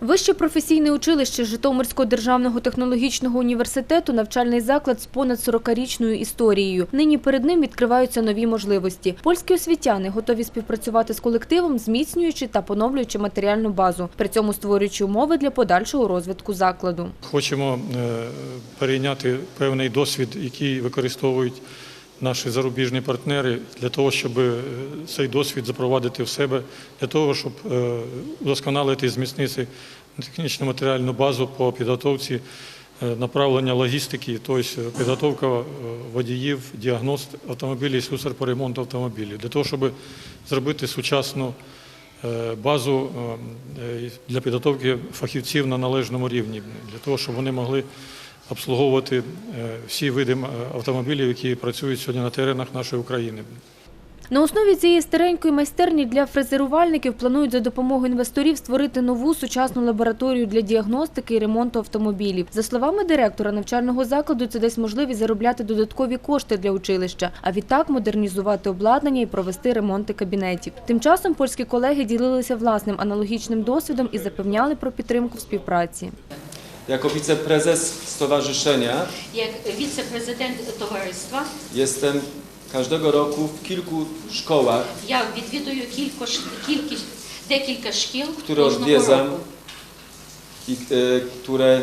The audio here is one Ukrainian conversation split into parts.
Вище професійне училище Житомирського державного технологічного університету навчальний заклад з понад 40-річною історією. Нині перед ним відкриваються нові можливості. Польські освітяни готові співпрацювати з колективом, зміцнюючи та поновлюючи матеріальну базу, при цьому створюючи умови для подальшого розвитку закладу. Хочемо е, перейняти певний досвід, який використовують наші зарубіжні партнери, для того, щоб е, цей досвід запровадити в себе, для того, щоб е, удосконалити і зміцнити технічну матеріальну базу по підготовці е, направлення логістики, тобто підготовка водіїв, діагност автомобілів, слюсар по ремонту автомобілів, для того, щоб зробити сучасну базу е, для підготовки фахівців на належному рівні, для того, щоб вони могли обслуговувати е, всі види автомобілів, які працюють сьогодні на теренах нашої України. На основі цієї старенької майстерні для фрезерувальників планують за допомогою інвесторів створити нову сучасну лабораторію для діагностики і ремонту автомобілів. За словами директора навчального закладу, це дасть можливість заробляти додаткові кошти для училища, а відтак модернізувати обладнання і провести ремонти кабінетів. Тим часом польські колеги ділилися власним аналогічним досвідом і запевняли про підтримку в співпраці. Jako wiceprezes stowarzyszenia jak wiceprezydent towarzystwa jestem każdego roku w kilku szkołach. Ja odwiedzam kilku, kilki, dekilka szkół, które odwiedzam i e, które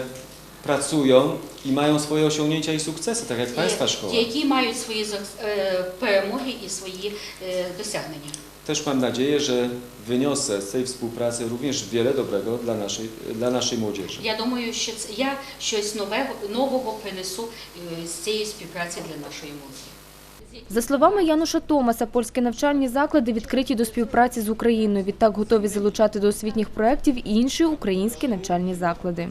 pracują i mają swoje osiągnięcia i sukcesy, tak jak Państwa szkoła. які мають свої зак- е, перемоги і свої е, досягнення. Też mam nadzieję, że wyniosę z tej współpracy również wiele dobrego dla naszej, dla naszej młodzieży. Я думаю, що це я щось нового нового принесу е, з цієї співпраці для нашої молоді. За словами Януша Томаса, польські навчальні заклади відкриті до співпраці з Україною. Відтак готові залучати до освітніх проєктів і інші українські навчальні заклади.